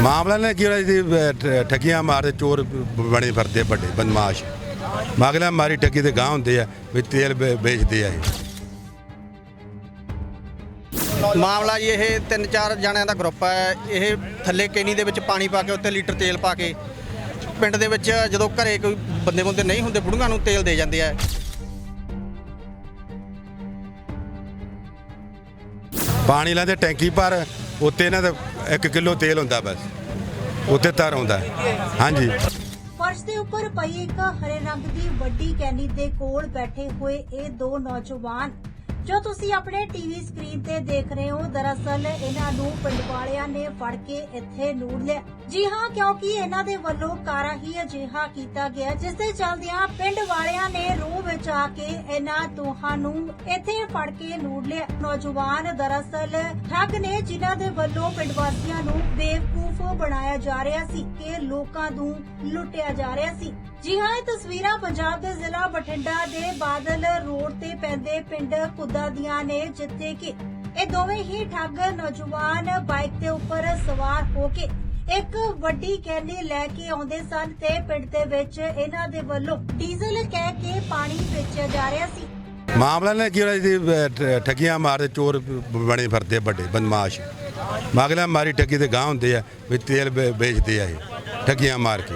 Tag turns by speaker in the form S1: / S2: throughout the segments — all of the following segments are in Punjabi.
S1: ਮਾਮਲਾ ਨੇ ਕੀ ਹੋਇਆ ਜੀ ਅਹ, ਠੱਗੀਆਂ ਮਾਰਦੇ ਚੋਰ ਬਣੇ ਫਿਰਦੇ ਵੱਡੇ ਬਦਮਾਸ਼। ਮਾਗਲਾ ਮਾਰੀ ਠੱਗੀ ਦੇ ਗਾਂ ਹੁੰਦੇ ਆ ਵੀ ਤੇਲ ਵੇ- ਵੇਚਦੇ ਆ ਇਹ।
S2: ਮਾਮਲਾ ਜੀ ਇਹ ਤਿੰਨ ਚਾਰ ਜਣਿਆਂ ਦਾ ਗਰੁੱਪ ਹੈ। ਇਹ ਥੱਲੇ ਕੇਨੀ ਦੇ ਵਿੱਚ ਪਾਣੀ ਪਾ ਕੇ ਉੱਤੇ ਲੀਟਰ ਤੇਲ ਪਾ ਕੇ ਪਿੰਡ ਦੇ ਵਿੱਚ ਜਦੋਂ ਘਰੇ ਕੋਈ ਬੰਦੇ ਬੰਦੇ ਨਹੀਂ ਹੁੰਦੇ ਬੁੜੀਆਂ ਨੂੰ ਤੇਲ ਦੇ ਜਾਂਦੇ ਆ।
S1: ਪਾਣੀ ਲਾਦੇ ਟੈਂਕੀ ਪਰ ਉੱਤੇ ਇਹਨਾਂ ਦਾ 1 ਕਿਲੋ ਤੇਲ ਹੁੰਦਾ ਬਸ। ਉੱਤੇ ਤਰ ਆਉਂਦਾ। ਹਾਂਜੀ।
S3: ਫਰਸ਼ ਦੇ ਉੱਪਰ ਪਈ ਇੱਕ ਹਰੇ ਰੰਗ ਦੀ ਵੱਡੀ ਕੈਨੀ ਦੇ ਕੋਲ ਬੈਠੇ ਹੋਏ ਇਹ ਦੋ ਨੌਜਵਾਨ ਜੋ ਤੁਸੀਂ ਆਪਣੇ ਟੀਵੀ ਸਕਰੀਨ ਤੇ ਦੇਖ ਰਹੇ ਹੋ, ਦਰਅਸਲ ਇਹਨਾਂ ਨੂੰ ਪਿੰਡ ਵਾਲਿਆਂ ਨੇ ਫੜ ਕੇ ਇੱਥੇ ਲੂੜ ਲਿਆ। ਜੀ ਹਾਂ, ਕਿਉਂਕਿ ਇਹਨਾਂ ਦੇ ਵੱਲੋਂ ਕਾਰਾ ਹੀ ਅਜਿਹਾ ਕੀਤਾ ਗਿਆ, ਜਿਸ ਦੇ ਚਲਦਿਆਂ ਪਿੰਡ ਵਾਲਿਆਂ ਨੇ ਰੂਹ ਵਿੱਚ ਆ ਕੇ ਇਹਨਾਂ ਦੋਹਾਂ ਨੂੰ ਇੱਥੇ ਫੜ ਕੇ ਨੂੜ ਲਿਆ। ਨੌਜਵਾਨ ਦਰਅਸਲ ਠੱਗ ਨੇ ਜਿਨ੍ਹਾਂ ਦੇ ਵੱਲੋਂ ਪਿੰਡ ਵਾਸੀਆਂ ਨੂੰ ਬੇਵਕੂਫ ਬਣਾਇਆ ਜਾ ਰਿਹਾ ਸੀ ਕਿ ਲੋਕਾਂ ਨੂੰ ਲੁੱਟਿਆ ਜਾ ਰਿਹਾ ਸੀ। ਜੀ ਹਾਂ, ਇਹ ਤਸਵੀਰਾਂ ਪੰਜਾਬ ਦੇ ਜ਼ਿਲ੍ਹਾ ਬਠਿੰਡਾ ਦੇ ਬਾਦਲ ਰੋਡ ਤੇ ਪੈਂਦੇ ਪਿੰਡ ਕੁੱਦਾ ਨੇ ਜਿੱਥੇ ਕਿ ਇਹ ਦੋਵੇਂ ਹੀ ਠੱਗ ਨੌਜਵਾਨ ਬਾਈਕ ਦੇ ਉੱਪਰ ਸਵਾਰ ਹੋ ਕੇ ਇੱਕ ਵੱਡੀ ਕੈਨੀ ਲੈ ਕੇ ਆਉਂਦੇ ਸਨ ਤੇ ਪਿੰਡ ਦੇ ਵਿੱਚ ਇਹਨਾਂ ਦੇ ਵੱਲੋਂ ਡੀਜ਼ਲ ਕਹਿ ਕੇ ਪਾਣੀ ਵੇਚਿਆ ਜਾ ਰਿਹਾ ਸੀ।
S1: ਮਾਮਲਾ ਨੇ ਕੀ ਹੋਇਆ ਜੀ? ਅਹ, ਠੱਗੀਆਂ ਮਾਰਦੇ ਚੋਰ ਬਣੇ ਫਿਰਦੇ ਆ ਵੱਡੇ ਬਦਮਾਸ਼। ਮਾਗਲਾ ਮਾਰੀ ਠੱਗੀ ਦੇ ਗਾਂ ਹੁੰਦੇ ਆ ਵੀ ਤੇਲ ਵੇ- ਵੇਚਦੇ ਆ ਇਹ ਠੱਗੀਆਂ ਮਾਰ ਕੇ।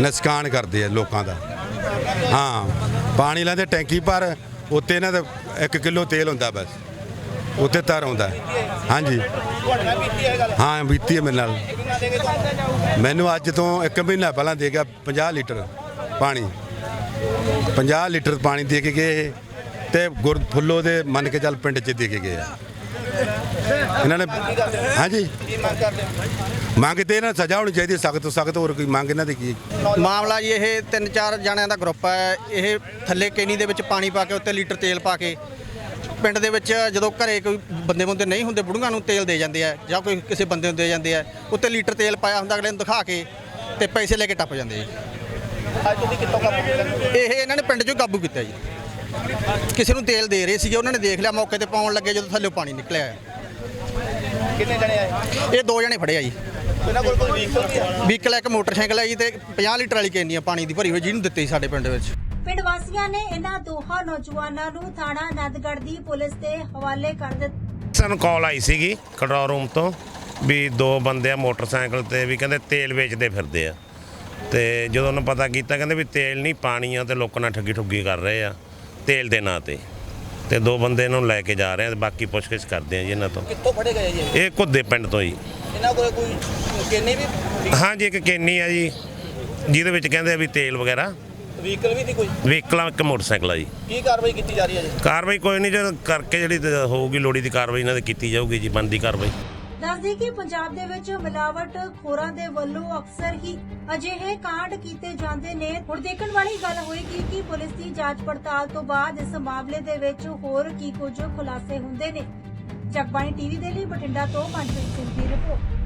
S1: ਨੁਕਸਾਨ ਕਰਦੇ ਆ ਲੋਕਾਂ ਦਾ। ਹਾਂ ਪਾਣੀ ਲੈਂਦੇ ਟੈਂਕੀ ਪਰ ਉੱਤੇ ਇਹਨਾਂ ਦਾ 1 ਕਿਲੋ ਤੇਲ ਹੁੰਦਾ ਬਸ। ਉੱਤੇ ਤਰ ਆਉਂਦਾ। ਹਾਂਜੀ। ਹਾਂ, ਬੀਤੀ ਹੈ ਮੇਰੇ ਨਾਲ। ਮੈਨੂੰ ਅੱਜ ਤੋਂ 1 ਮਹੀਨਾ ਪਹਿਲਾਂ ਦੇ ਗਿਆ 50 ਲੀਟਰ ਪਾਣੀ। 50 ਲੀਟਰ ਪਾਣੀ ਦੇ ਕੇ ਗਏ ਇਹ ਤੇ ਗੁਰ ਫੁੱਲੋ ਦੇ ਮੰਨ ਕੇ ਚੱਲ ਪਿੰਡ 'ਚ ਦੇ ਕੇ ਗਏ ਆ। ਇਹਨਾਂ ਨੇ ਹਾਂਜੀ। ਮੰਗ ਤੇ ਇਹਨਾਂ ਸਜ਼ਾ ਹੋਣੀ ਚਾਹੀਦੀ, ਸਖਤ ਤੋਂ ਸਖਤ ਹੋਰ ਕੋਈ ਮੰਗ ਇਹਨਾਂ ਦੀ ਕੀ
S2: ਮਾਮਲਾ ਜੀ ਇਹ ਤਿੰਨ ਚਾਰ ਜਣਿਆਂ ਦਾ ਗਰੁੱਪ ਹੈ। ਇਹ ਥੱਲੇ ਕੇਨੀ ਦੇ ਵਿੱਚ ਪਾਣੀ ਪਾ ਕੇ, ਉੱਤੇ ਲੀਟਰ ਤੇਲ ਪਾ ਕੇ ਪਿੰਡ ਦੇ ਵਿੱਚ ਜਦੋਂ ਘਰੇ ਕੋਈ ਬੰਦੇ ਬੰਦੇ ਨਹੀਂ ਹੁੰਦੇ, ਬੁੜੀਆਂ ਨੂੰ ਤੇਲ ਦੇ ਜਾਂਦੇ ਆ ਜਾਂ ਕੋਈ ਕਿਸੇ ਬੰਦੇ ਨੂੰ ਦੇ ਜਾਂਦੇ ਆ, ਉੱਤੇ ਲੀਟਰ ਤੇਲ ਪਾਇਆ ਹੁੰਦਾ, ਅਗਲੇ ਨੂੰ ਦਿਖਾ ਕੇ ਤੇ ਪੈਸੇ ਲੈ ਕੇ ਟੱਪ ਜਾਂਦੇ ਜੀ। ਇਹ ਇਹਨਾਂ ਨੇ ਪਿੰਡ 'ਚੋਂ ਕਾਬੂ ਕੀਤਾ ਜੀ। ਕਿਸੇ ਨੂੰ ਤੇਲ ਦੇ ਰਹੇ ਸੀਗੇ, ਉਹਨਾਂ ਨੇ ਦੇਖ ਲਿਆ, ਮੌਕੇ ਤੇ ਪਾਉਣ ਲੱਗੇ ਜਦੋਂ ਥੱਲੇ ਪਾਣੀ ਨਿਕਲਿਆ।
S4: ਕਿੰਨੇ ਜਣੇ ਆਏ?
S2: ਇਹ ਦੋ ਜਣੇ ਫੜੇ ਆ ਜੀ।
S4: ਇਹਨਾਂ ਕੋਲ ਕੋਈ ਵਹੀਕਲ ਵੀ ਆ
S2: ਵਹੀਕਲ ਇੱਕ ਮੋਟਰਸਾਈਕਲ ਹੈ ਜੀ ਤੇ 50 ਲੀਟਰ ਵਾਲੀ ਕੈਨੀ ਆ ਪਾਣੀ ਦੀ ਭਰੀ ਹੋਈ ਜਿਹਨੂੰ ਦਿੱਤੀ ਸਾਡੇ ਪਿੰਡ ਵਿੱਚ।
S3: ਪਿੰਡ ਵਾਸੀਆਂ ਨੇ ਇਹਨਾਂ ਦੋਹਾਂ ਨੌਜਵਾਨਾਂ ਨੂੰ ਥਾਣਾ ਆਨੰਦਗੜ੍ਹ ਦੀ ਪੁਲਿਸ ਦੇ ਹਵਾਲੇ ਕਰ ਦਿੱਤਾ।
S5: ਸਾਨੂੰ ਕਾਲ ਆਈ ਸੀਗੀ ਕੰਟਰੋਲ ਰੂਮ ਤੋਂ ਵੀ ਦੋ ਬੰਦੇ ਆ ਮੋਟਰਸਾਈਕਲ ਤੇ ਵੀ ਕਹਿੰਦੇ ਤੇਲ ਵੇਚਦੇ ਫਿਰਦੇ ਆ। ਤੇ ਜਦੋਂ ਉਹਨੂੰ ਪਤਾ ਕੀਤਾ ਕਹਿੰਦੇ ਵੀ ਤੇਲ ਨਹੀਂ ਪਾਣੀ ਆ ਤੇ ਲੋਕਾਂ ਨਾਲ ਠੱਗੀ ਠੁੱਗੀ ਕਰ ਰਹੇ ਆ ਤੇਲ ਦੇ ਨਾਂ ਤੇ। ਤੇ ਦੋ ਬੰਦੇ ਇਹਨੂੰ ਲੈ ਕੇ ਜਾ ਰਹੇ ਆ ਤੇ ਬਾਕੀ ਪੁੱਛਗਿੱਛ ਕਰਦੇ ਆ ਜੀ ਇਹਨਾਂ ਤੋਂ।
S4: ਕਿੱਥੋਂ ਫੜੇ ਗਏ ਜੀ?
S5: ਇਹ ਘੁੱਦੇ ਪਿੰਡ ਤੋਂ ਜੀ।
S4: ਇਹਨਾਂ ਕੋਲ ਕੋਈ ਕਿੰਨੇ ਵੀ?
S5: ਹਾਂਜੀ ਇੱਕ ਕੇਨੀ ਆ ਜੀ ਜਿਹਦੇ ਵਿੱਚ ਕਹਿੰਦੇ ਆ ਵੀ ਤੇਲ ਵਗੈਰਾ।
S4: ਵਹੀਕਲ ਵੀ ਦੀ ਕੋਈ?
S5: ਵਹੀਕਲ ਇੱਕ ਮੋਟਰਸਾਈਕਲ ਆ ਜੀ।
S4: ਕੀ ਕਾਰਵਾਈ ਕੀਤੀ ਜਾ ਰਹੀ ਹੈ ਜੀ?
S5: ਕਾਰਵਾਈ ਕੋਈ ਨਹੀਂ ਜੇ ਕਰਕੇ ਜਿਹੜੀ ਤੇ ਹੋਊਗੀ ਲੋੜੀ ਦੀ ਕਾਰਵਾਈ ਇਹਨਾਂ ਦੀ ਕੀਤੀ ਜਾਊਗੀ ਜੀ ਬਣਦੀ ਕਾਰਵਾਈ।
S3: ਦੱਸਦੇ ਕਿ ਪੰਜਾਬ ਦੇ ਵਿੱਚ ਮਿਲਾਵਟ ਖੋਰਾਂ ਦੇ ਵੱਲੋਂ ਅਕਸਰ ਹੀ ਅਜਿਹੇ ਕਾਂਡ ਕੀਤੇ ਜਾਂਦੇ ਨੇ। ਹੁਣ ਦੇਖਣ ਵਾਲੀ ਗੱਲ ਹੋਏਗੀ ਕਿ ਪੁਲਿਸ ਦੀ ਜਾਂਚ ਪੜਤਾਲ ਤੋਂ ਬਾਅਦ ਇਸ ਮਾਮਲੇ ਦੇ ਵਿੱਚ ਹੋਰ ਕੀ ਕੁਝ ਖੁਲਾਸੇ ਹੁੰਦੇ ਨੇ। ਜਗਬਾਣੀ ਟੀਵੀ ਦੇ ਲਈ ਬਠਿੰਡਾ ਤੋਂ ਮਨਪ੍ਰੀਤ ਸਿੰਘ ਦੀ ਰਿਪੋਰਟ।